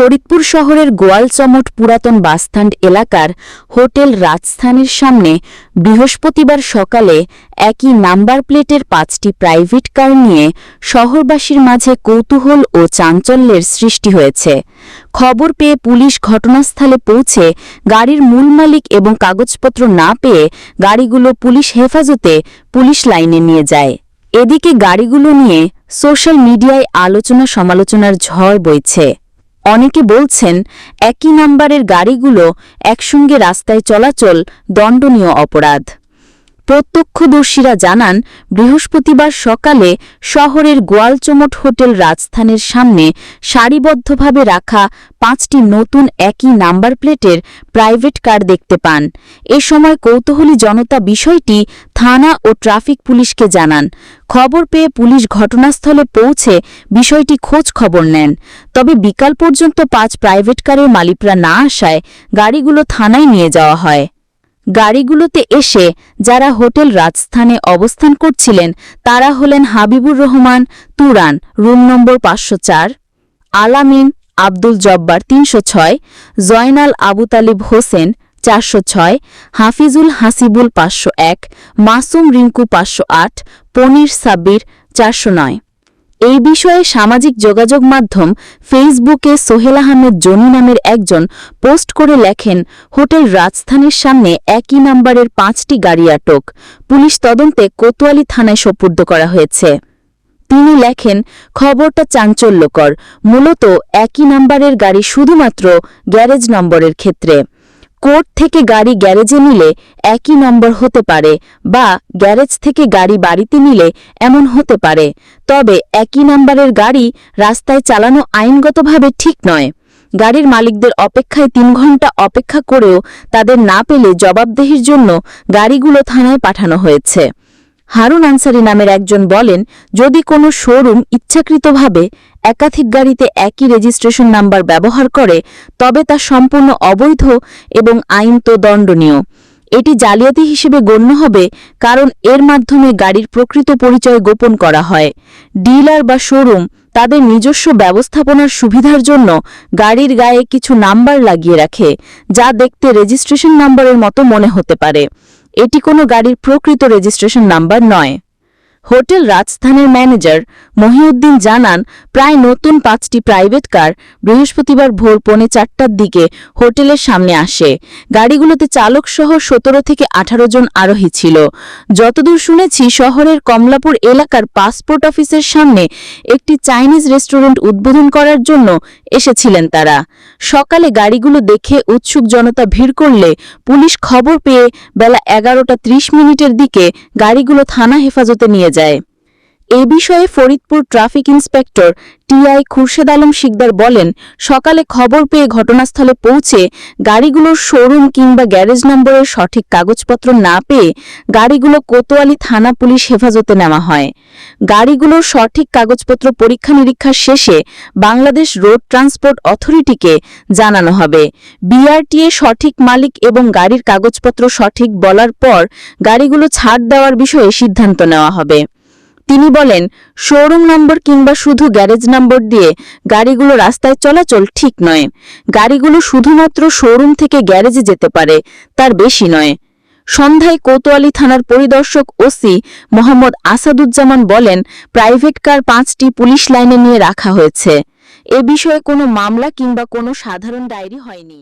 ফরিদপুর শহরের গোয়ালচমট পুরাতন বাসস্ট্যান্ড এলাকার হোটেল রাজস্থানের সামনে বৃহস্পতিবার সকালে একই নাম্বার প্লেটের পাঁচটি প্রাইভেট কার নিয়ে শহরবাসীর মাঝে কৌতূহল ও চাঞ্চল্যের সৃষ্টি হয়েছে। খবর পেয়ে পুলিশ ঘটনাস্থলে পৌঁছে গাড়ির মূল মালিক এবং কাগজপত্র না পেয়ে গাড়িগুলো পুলিশ হেফাজতে পুলিশ লাইনে নিয়ে যায়। এদিকে গাড়িগুলো নিয়ে সোশ্যাল মিডিয়ায় আলোচনা সমালোচনার ঝড় বইছে। অনেকে বলছেন একই নাম্বারের গাড়িগুলো একসঙ্গে রাস্তায় চলাচল দণ্ডনীয় অপরাধ। প্রত্যক্ষদর্শীরা জানান, বৃহস্পতিবার সকালে শহরের গোয়ালচমট হোটেল রাজস্থানের সামনে সারিবদ্ধভাবে রাখা পাঁচটি নতুন একই নাম্বার প্লেটের প্রাইভেট কার দেখতে পান। এ সময় কৌতূহলী জনতা বিষয়টি থানা ও ট্রাফিক পুলিশকে জানান। খবর পেয়ে পুলিশ ঘটনাস্থলে পৌঁছে বিষয়টি খোঁজ খবর নেন। তবে বিকাল পর্যন্ত পাঁচ প্রাইভেট কারের মালিকরা না আসায় গাড়িগুলো থানায় নিয়ে যাওয়া হয়। গাড়িগুলোতে এসে যারা হোটেল রাজস্থানে অবস্থান করছিলেন, তারা হলেন হাবিবুর রহমান, তুরান, রুম নম্বর পাঁচশো চার, আলামিন আব্দুল জব্বার তিনশো ছয়, জয়নাল আবু তালিব হোসেন চারশো ছয়, হাফিজুল হাসিবুল পাঁচশো এক, মাসুম রিঙ্কু পাঁচশো আট, পনির সাব্বির চারশো নয়। এই বিষয়ে সামাজিক যোগাযোগ মাধ্যম ফেসবুকে সোহেল আহমেদ জনি নামের একজন পোস্ট করে লেখেন, হোটেল রাজস্থানের সামনে একই নাম্বারের পাঁচটি গাড়ি আটক। পুলিশ তদন্তে কোতোয়ালি থানায় সোপর্দ করা হয়েছে। তিনি লেখেন, খবরটা চাঞ্চল্যকর। মূলত একই নাম্বারের গাড়ি শুধুমাত্র গ্যারেজ নম্বরের ক্ষেত্রে। কোর্ট থেকে গাড়ি গ্যারেজে নিলে একই নম্বর হতে পারে বা গ্যারেজ থেকে গাড়ি বাড়িতে নিলে এমন হতে পারে। তবে একই নম্বরের গাড়ি রাস্তায় চালানো আইনগতভাবে ঠিক নয়। গাড়ির মালিকদের অপেক্ষায় তিন ঘণ্টা অপেক্ষা করেও তাদের না পেলে জবাবদেহির জন্য গাড়িগুলো থানায় পাঠানো হয়েছে। হারুন আনসারি নামের একজন বলেন, যদি কোনো শোরুম ইচ্ছাকৃতভাবে একাধিক গাড়িতে একই রেজিস্ট্রেশন নাম্বার ব্যবহার করে, তবে তা সম্পূর্ণ অবৈধ এবং আইন তো দণ্ডনীয়। এটি জালিয়াতি হিসেবে গণ্য হবে, কারণ এর মাধ্যমে গাড়ির প্রকৃত পরিচয় গোপন করা হয়। ডিলার বা শোরুম তাদের নিজস্ব ব্যবস্থাপনার সুবিধার জন্য গাড়ির গায়ে কিছু নাম্বার লাগিয়ে রাখে, যা দেখতে রেজিস্ট্রেশন নাম্বারের মতো মনে হতে পারে। এটি কোনো গাড়ির প্রকৃত রেজিস্ট্রেশন নাম্বার নয়। হোটেল রাজস্থানের ম্যানেজার মহিউদ্দিন জানান, প্রায় নতুন পাঁচটি প্রাইভেট কার বৃহস্পতিবার ভোর পৌনে চারটার দিকে হোটেলের সামনে আসে। গাড়িগুলোতে চালকসহ সতেরো থেকে আঠারো জন আরোহী ছিল। যতদূর শুনেছি, শহরের কমলাপুর এলাকার পাসপোর্ট অফিসের সামনে একটি চাইনিজ রেস্টুরেন্ট উদ্বোধন করার জন্য এসেছিলেন তারা। সকালে গাড়িগুলো দেখে উৎসুক জনতা ভিড় করলে পুলিশ খবর পেয়ে বেলা এগারোটা ত্রিশ মিনিটের দিকে গাড়িগুলো থানা হেফাজতে নিয়ে যায়। এ বিষয়ে Faridpur traffic inspector TI Khurshed Alam Sikdar বলেন, সকালে খবর পেয়ে ঘটনাস্থলে পৌঁছে গাড়িগুলোর শোরুম কিংবা গ্যারেজ নম্বরের সঠিক কাগজপত্র না পেয়ে গাড়িগুলো কোতোয়ালি থানা পুলিশ হেফাজতে নেওয়া হয়। গাড়িগুলোর সঠিক কাগজপত্র পরীক্ষা নিরীক্ষা শেষে বাংলাদেশ রোড ট্রান্সপোর্ট অথরিটিকে জানানো হবে। বিআরটিএ সঠিক মালিক এবং গাড়ির কাগজপত্র সঠিক বলার পর গাড়িগুলো ছাড় দেওয়ার বিষয়ে সিদ্ধান্ত নেওয়া হবে। তিনি বলেন, শোরুম নম্বর কিংবা শুধু গ্যারেজ নম্বর দিয়ে গাড়িগুলো রাস্তায় চলাচল ঠিক নয়। গাড়িগুলো শুধুমাত্র শোরুম থেকে গ্যারেজে যেতে পারে, তার বেশি নয়। সন্ধ্যায় কোতোয়ালি থানার পরিদর্শক ওসি মোহাম্মদ আসাদুজ্জামান বলেন, প্রাইভেট কার পাঁচটি পুলিশ লাইনে নিয়ে রাখা হয়েছে। এ বিষয়ে কোনো মামলা কিংবা কোনো সাধারণ ডায়েরি হয়নি।